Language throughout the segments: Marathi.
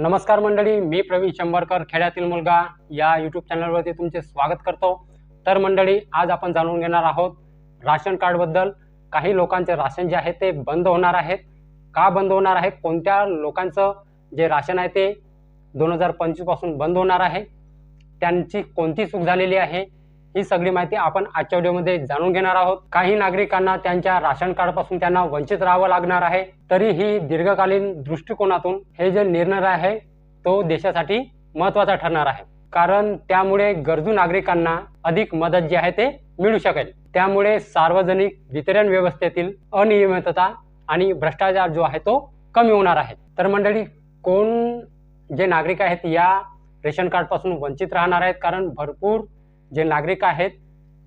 नमस्कार मंडळी मी प्रवीण शंभरकर खेड्यातील मुलगा. या यूट्यूब चॅनलवरती तुमचे स्वागत करतो. तर मंडळी आज आपण जाणून घेणार आहोत राशन कार्डबद्दल काही लोकांचे राशन जे आहे ते बंद होणार आहेत. का बंद होणार आहे? कोणत्या लोकांचं जे राशन आहे ते दोन हजार पंचवीसपासून बंद होणार आहे? त्यांची कोणती चूक झालेली आहे? ही सगळी माहिती आपण आजच्या व्हिडिओमध्ये जाणून घेणार आहोत. काही नागरिकांना त्यांच्या राशन कार्डपासून त्यांना वंचित राहावं लागणार आहे. तरीही दीर्घकालीन दृष्टिकोनातून हे जे निर्णय आहे तो देशासाठी महत्त्वाचा ठरणार आहे. कारण त्यामुळे गरजू नागरिकांना अधिक मदत जी आहे ते मिळू शकेल. त्यामुळे सार्वजनिक वितरण व्यवस्थेतील अनियमितता आणि भ्रष्टाचार जो आहे तो कमी होणार आहे. तर मंडळी कोण जे नागरिक आहेत या रेशन कार्डपासून वंचित राहणार आहेत कारण भरपूर जे नागरिक आहेत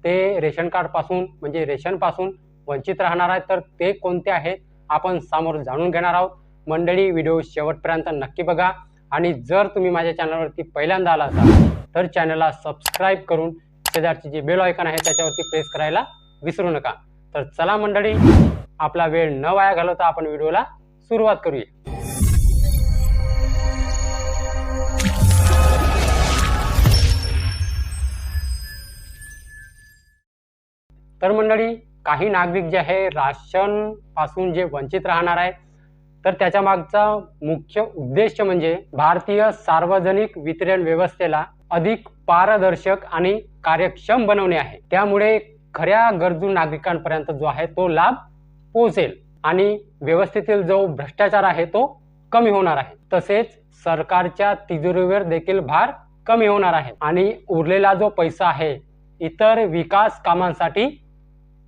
ते रेशन कार्डपासून म्हणजे रेशनपासून वंचित राहणार आहेत तर ते कोणते आहेत आपण समोर जाणून घेणार आहोत. मंडळी व्हिडिओ शेवटपर्यंत नक्की बघा. आणि जर तुम्ही माझ्या चॅनलवरती पहिल्यांदा आला असाल तर चॅनलला सबस्क्राईब करून शेजारची जी बेल आयकन आहे त्याच्यावरती प्रेस करायला विसरू नका. तर चला मंडळी आपला वेळ न वाया घालवता आपण व्हिडिओला सुरुवात करूया. तर मंडळी काही नागरिक जे आहे राशनपासून जे वंचित राहणार आहे तर त्याच्या मागचा मुख्य उद्देश म्हणजे भारतीय सार्वजनिक वितरण व्यवस्थेला अधिक पारदर्शक आणि कार्यक्षम बनवणे आहे. त्यामुळे खऱ्या गरजू नागरिकांपर्यंत जो आहे तो लाभ पोहोचेल आणि व्यवस्थेतील जो भ्रष्टाचार आहे तो कमी होणार आहे. तसेच सरकारच्या तिजोरीवर देखील भार कमी होणार आहे आणि उरलेला जो पैसा आहे इतर विकास कामांसाठी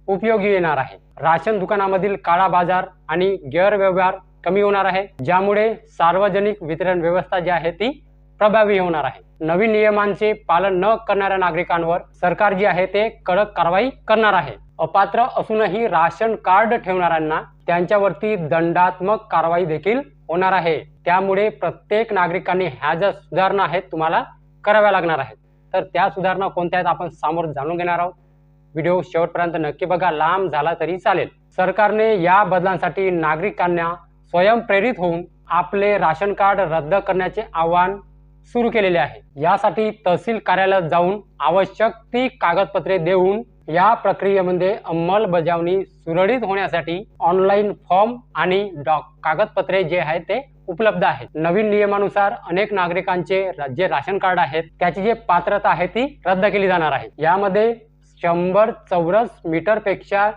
उपयोगी येणार आहे. राशन दुकानामधील काळा बाजार आणि गैरव्यवहार कमी होणार आहे ज्यामुळे सार्वजनिक वितरण व्यवस्था जी आहे ती प्रभावी होणार आहे. नवीन नियमांचे पालन न करणाऱ्या नागरिकांवर सरकार जी आहे ते कडक कारवाई करणार आहे. अपात्र असूनही राशन कार्ड ठेवणाऱ्यांना त्यांच्यावरती दंडात्मक कारवाई देखील होणार आहे. त्यामुळे प्रत्येक नागरिकांनी ह्या ज्या सुधारणा आहेत तुम्हाला कराव्या लागणार आहेत. तर त्या सुधारणा कोणत्या आहेत आपण समोर जाणून घेणार आहोत. व्हिडिओ शेवटपर्यंत नक्की बघा लांब झाला तरी चालेल. सरकारने या बदलांसाठी नागरिकांना स्वयंप्रेरित होऊन आपले राशन कार्ड रद्द करण्याचे आवाहन सुरू केलेले आहे. यासाठी तहसील कार्यालयात जाऊन आवश्यक ती कागदपत्रे देऊन या प्रक्रियेमध्ये अंमलबजावणी सुरळीत होण्यासाठी ऑनलाईन फॉर्म आणि डॉक कागदपत्रे जे आहे ते उपलब्ध आहेत. नवीन नियमानुसार अनेक नागरिकांचे जे राशन कार्ड आहेत त्याची जी पात्रता आहे ती रद्द केली जाणार आहे. यामध्ये शंभर चौरस मीटरपेक्षा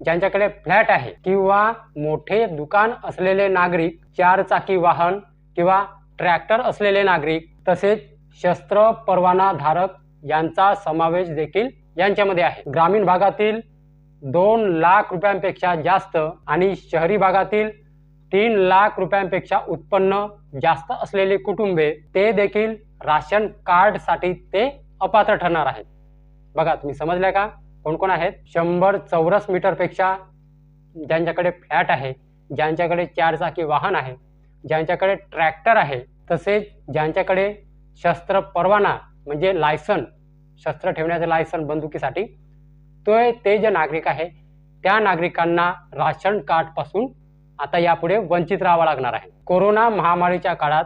ज्यांच्याकडे फ्लॅट आहे किंवा मोठे दुकान असलेले नागरिक चार चाकी वाहन किंवा ट्रॅक्टर असलेले नागरिक तसेच शस्त्र परवाना धारक यांचा समावेश देखील यांच्यामध्ये आहे. ग्रामीण भागातील दोन लाख रुपयांपेक्षा जास्त आणि शहरी भागातील तीन लाख रुपयांपेक्षा उत्पन्न जास्त असलेले कुटुंबे ते देखील राशन कार्डसाठी ते अपात्र ठरणार आहेत. बघा तुम्ही समजल्या का? कोण कोण आहेत? शंभर चौरस मीटरपेक्षा ज्यांच्याकडे फ्लॅट आहे ज्यांच्याकडे चारचाकी वाहन आहे ज्यांच्याकडे ट्रॅक्टर आहे तसेच ज्यांच्याकडे शस्त्र परवाना म्हणजे लायसन शस्त्र ठेवण्याचं लायसन बंदुकीसाठी तो ते जे नागरिक आहे त्या नागरिकांना राशन कार्डपासून आता यापुढे वंचित राहावं लागणार आहे. कोरोना महामारीच्या काळात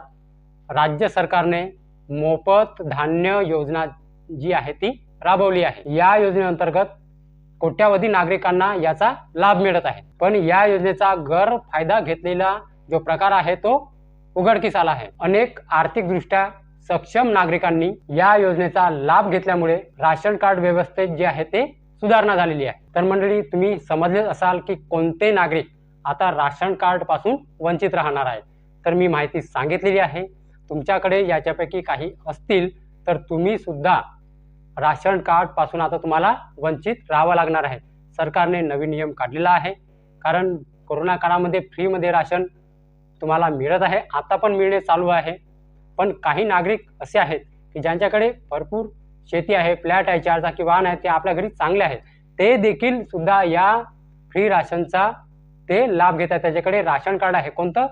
राज्य सरकारने मोफत धान्य योजना जी आहे ती राबवली आहे. या योजनेअंतर्गत कोट्यावधी नागरिकांना याचा लाभ मिळत आहे. पण या योजनेचा गैरफायदा घेतलेला जो प्रकार आहे तो उघडकीस आला आहे. अनेक आर्थिकदृष्ट्या सक्षम नागरिकांनी या योजनेचा लाभ घेतल्यामुळे राशन कार्ड व्यवस्थेत जे आहे ते सुधारणा झालेली आहे. तर मंडळी तुम्ही समजलेच असाल की कोणते नागरिक आता राशन कार्डपासून वंचित राहणार आहे तर मी माहिती सांगितलेली आहे. तुमच्याकडे याच्यापैकी काही असतील तर तुम्ही सुद्धा राशन कार्डपासून आता तुम्हाला वंचित राहावं लागणार आहे. सरकारने नवीन नियम काढलेला आहे. कारण कोरोना काळामध्ये फ्रीमध्ये राशन तुम्हाला मिळत आहे. आता पण मिळणे चालू आहे. पण काही नागरिक असे आहेत की ज्यांच्याकडे भरपूर शेती आहे फ्लॅट आहे चार चाकी वाहन आहे ते आपल्या घरी चांगले आहेत. ते देखील सुद्धा या फ्री राशनचा ते लाभ घेत आहेत. त्याच्याकडे राशन कार्ड आहे. कोणतं?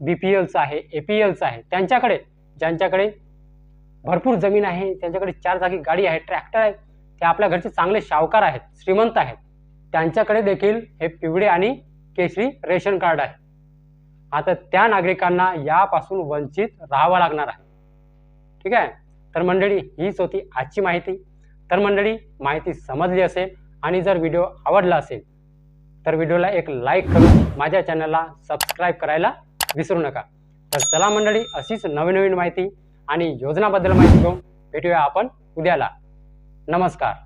बी पी एलचं आहे ए पी एलचं आहे. त्यांच्याकडे ज्यांच्याकडे भरपूर जमीन आहे त्यांच्याकडे चार चाकी गाडी आहे ट्रॅक्टर आहे ते आपल्या घरचे चांगले शावकार आहेत श्रीमंत आहेत. त्यांच्याकडे देखील हे पिवळे आणि केशरी रेशन कार्ड आहे. आता त्या नागरिकांना यापासून वंचित राहावं लागणार आहे. ठीक आहे? तर मंडळी हीच होती आजची माहिती. तर मंडळी माहिती समजली असेल आणि जर व्हिडिओ आवडला असेल तर व्हिडिओला एक लाईक करून माझ्या चॅनलला सबस्क्राईब करायला विसरू नका. तर चला मंडळी अशीच नवीन नवीन माहिती आणि योजनाबद्दल माहिती घेऊन भेटूया आपण उद्याला. नमस्कार.